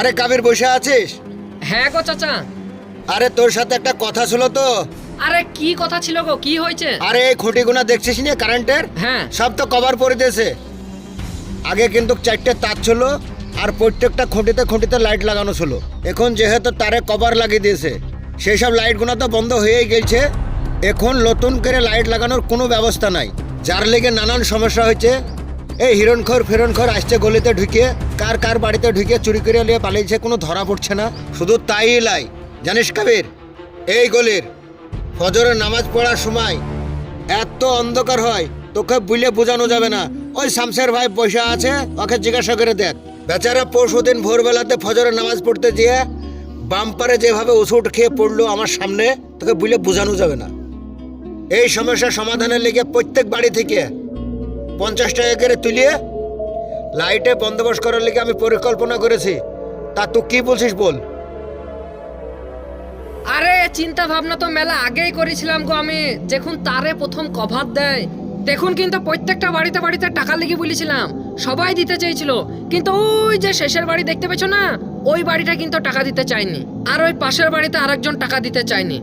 আরে কাবির বসে আছিস? হ্যাঁ গো চাচা। আরে তোর সাথে একটা কথা ছিল তো। আরে কি কথা ছিল গো? কি হয়েছে? আরে এই খুঁটিগুনা দেখছিস না কারেন্টের? হ্যাঁ। সব তো কভার করে দিয়েছে। আগে কিন্তু চারটে তার ছিল আর প্রত্যেকটা খুঁটিতে খুঁটিতে লাইট লাগানো ছিল। এখন যেহেতু তারে কভার লাগিয়ে দিয়েছে সেই সব লাইটগুলো তো বন্ধ হয়েই গেছে এখন নতুন করে লাইট লাগানোর কোনো ব্যবস্থা নাই। যার লেগে নানান সমস্যা হয়েছে। এই হিরণখর ফিরণখর আসছে গলিতে ঢুকে কার কার বাড়িতে ঢুকে চুরি করে নিয়ে পালিয়েছে কোনো ধরা পড়ছে না। শুধু তাই লাই। জানিস কাবির, এই গলির ফজরের নামাজ পড়ার সময় এত অন্ধকার হয়, তোকে বুঝলে বোঝানো যাবে না। ওই শামসের ভাই পয়সা আছে, ওকে জিজ্ঞাসা করে দেখ। বেচারা পরশু দিন ভোরবেলাতে ফজরের নামাজ পড়তে গিয়ে বাম্পারে যেভাবে ওষুধ খেয়ে পড়ল আমার সামনে, তোকে বুঝলে বোঝানো যাবে না। এই সমস্যার সমাধানের লেগে প্রত্যেক বাড়ি থেকে পঞ্চাশ টাকা করে তুলিয়ে লাইটে বন্দোবস্ত করার লেগে আমি পরিকল্পনা করেছি। তা তুই কি বলছিস বল? আরে, চিন্তা ভাবনা তো মেলা আগেই করেছিলাম গো আমি। যখন তারে প্রথম কভার দেয়। দেখুন কিন্তু প্রত্যেকটা বাড়িতে বাড়িতে টাকা লেগে বলেছিলাম। সবাই দিতে চেয়েছিল। কিন্তু ওই যে শেষের বাড়ি দেখতে পেছো না, ওই বাড়িটা কিন্তু টাকা দিতে চায়নি। আর ওই পাশের বাড়িতে আরেকজন টাকা দিতে চায়নি।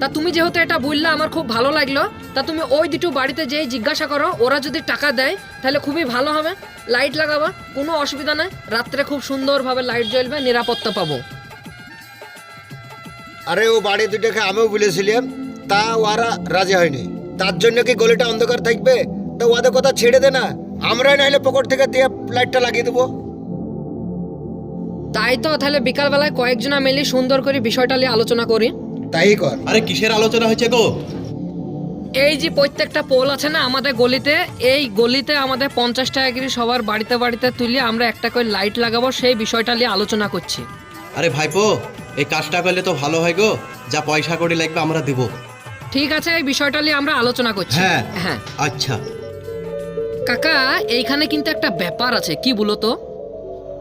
তা তুমি যেহেতু এটা বললে আমার খুব ভালো লাগল। তা তুমি ওই দুটো বাড়িতে যেই জিজ্ঞাসা করো ওরা যদি টাকা দেয় তাহলে খুবই ভালো হবে। লাইট লাগাবা কোনো অসুবিধা নাই। রাত্রে খুব সুন্দরভাবে লাইট জ্বলবে নিরাপত্তা পাবো। আরে ও বাড়ি দুটোকে আমিও বলেছিলাম তা ওরা রাজি হয়নি। তার জন্য কি গলিটা অন্ধকার থাকবে? তা ওদের কথা ছেড়ে দে না। আমরাই নাহলে পকেট থেকে দিয়ে লাইটটা লাগিয়ে দেবো। তাই তো তাহলে বিকালবেলায় কয়েকজনা মিলে সুন্দর করে বিষয়টা নিয়ে আলোচনা করি। তাই কর। আরে কিসের আলোচনা হয়েছে গো? এই যে প্রত্যেকটা পোল আছে না আমাদের গলিতে এই গলিতে আমাদের পঞ্চাশ টাকা করে সবার বাড়িতে বাড়িতে তুলে আমরা একটা করে লাইট লাগাবো সেই বিষয়টা নিয়ে আলোচনা করছি। আরে ভাইপো এই কাজটা করলে তো ভালো হয় গো। যা পয়সা করে লাগবে আমরা দেবো। ঠিক আছে এই বিষয়টা নিয়ে আমরা আলোচনা করছি। হ্যাঁ। হ্যাঁ। আচ্ছা। কাকা এইখানে কিন্তু একটা ব্যাপার আছে কি বলো তো?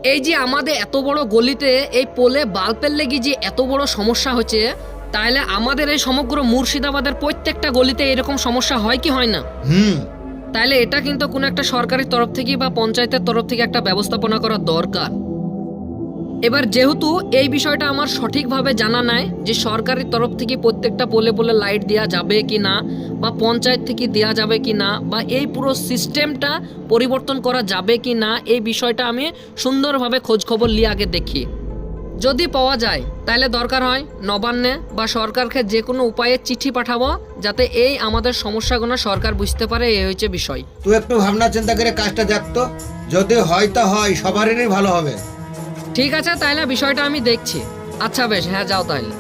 এই যে আমাদের এত বড় গলিতে এই পোলে বাল্বের লেগে যে এত বড় সমস্যা হচ্ছে তাহলে আমাদের এই সমগ্র মুর্শিদাবাদের প্রত্যেকটা গলিতে এরকম সমস্যা হয় কি হয় না? হুম। তাহলে এটা কিন্তু কোনো একটা সরকারি তরফ থেকে বা পঞ্চায়েতের তরফ থেকে একটা ব্যবস্থাপনা করা দরকার। এবার যেহেতু এই বিষয়টা আমার সঠিকভাবে জানা নাই যে সরকারি তরফ থেকে প্রত্যেকটা পোলে পোলে লাইট দেওয়া যাবে কি না বা পঞ্চায়েত থেকে দেওয়া যাবে কি না বা এই পুরো সিস্টেমটা পরিবর্তন করা যাবে কি না এই বিষয়টা আমি সুন্দরভাবে খোঁজখবর নিয়ে আগে দেখি। যদি পাওয়া যায় তাহলে দরকার হয় নবান্নে বা সরকারকে যে কোনো উপায়ে চিঠি পাঠাবো যাতে এই আমাদের সমস্যাগুলো সরকার বুঝতে পারে এই হচ্ছে বিষয়। তুই একটু ভাবনা চিন্তা করে কাজটা দেখতো যদি হয় তা হয় সবারই ভালো হবে। ঠিক আছে তাহলে বিষয়টা আমি দেখছি। আচ্ছা বেশ হ্যাঁ যাও তাহলে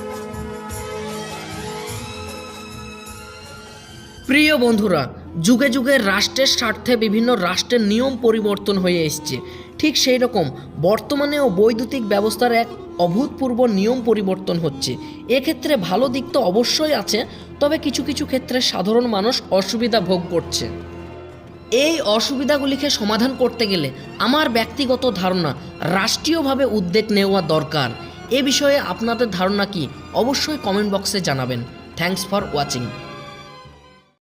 প্রিয় বন্ধুরা যুগে যুগে রাষ্ট্রের স্বার্থে বিভিন্ন রাষ্ট্রের নিয়ম পরিবর্তন হয়ে এসছে। ঠিক সেই রকম বর্তমানেও বৈদ্যুতিক ব্যবস্থার এক অভূতপূর্ব নিয়ম পরিবর্তন হচ্ছে। এক্ষেত্রে ভালো দিক তো অবশ্যই আছে, তবে কিছু কিছু ক্ষেত্রে সাধারণ মানুষ অসুবিধা ভোগ করছে। এই অসুবিধাগুলিকে সমাধান করতে গেলে আমার ব্যক্তিগত ধারণা রাষ্ট্রীয়ভাবে উদ্যোগ নেওয়া দরকার। এ বিষয়ে আপনাদের ধারণা কি? অবশ্যই কমেন্ট বক্সে জানাবেন। Thanks for watching.